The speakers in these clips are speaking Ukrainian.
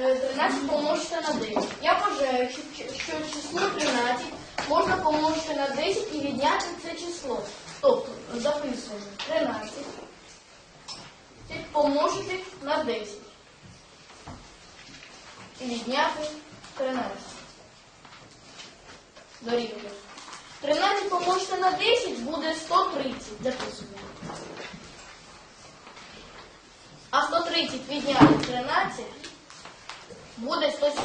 е, 13 помножити на 10. Я вважаю, що число 13 можна помножити на 10 і відняти це число. Тобто записуємо 13 помножити на 10 і відняти 13. Дорівнює. 13 помножити на 10 буде 130. Записуємо. А 130 відняти 13 буде 117.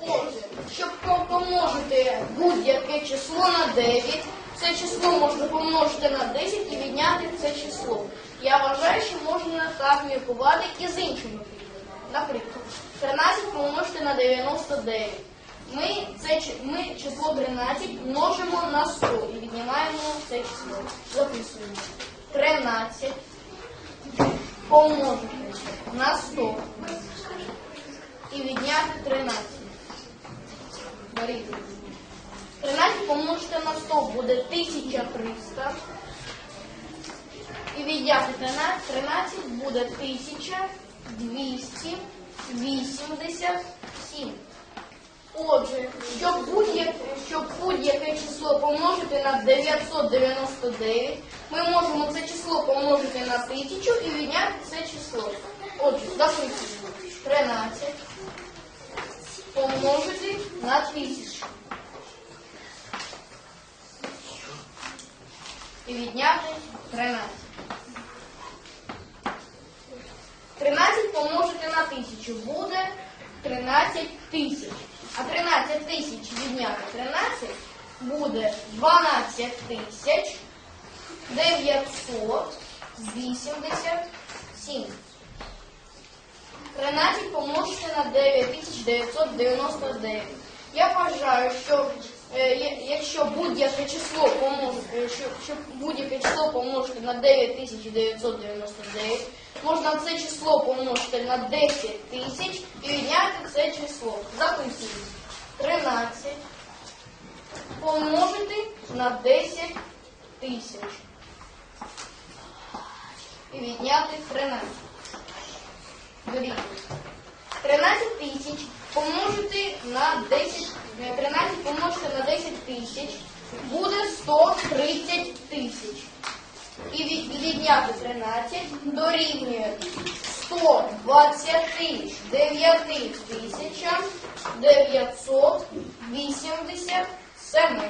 Отже, щоб по- помножити будь-яке число на 9, це число можна помножити на 10 і відняти це число. Я вважаю, що можна так міркувати і з іншими прикладами. Наприклад, 13 помножити на 99. Ми, це, ми число 13 множимо на 100 і віднімаємо це число. Записуємо. 13 помножити на 100 і відняти 13. Дорівнює. 13 помножити на 100 буде 1300. І відняти 13, 13 буде 1287. Отже, щоб будь-яке будь-яке число помножити на 999, ми можемо це число помножити на 1000 і відняти це число. Отже, записуємо 13 помножити на 1000. І відняти 13. 13 помножити на 1000 буде 13 тисяч. А 13 тисяч відняти 13 буде 12 тисяч 987. 13 помножити на 9999. Я вважаю, що якщо будь-яке число помножити, що, будь-яке число помножити на 9999, можна це число помножити на 10 тисяч і відняти це число. Записуємо. 13 помножити на 10 тисяч. І відняти 13. Дорівнює. 13 тисяч помножити на 10, е, 13 помножити на 10 тисяч буде 130 тисяч. І від- відняти 13 дорівнює 129 тисячам 987.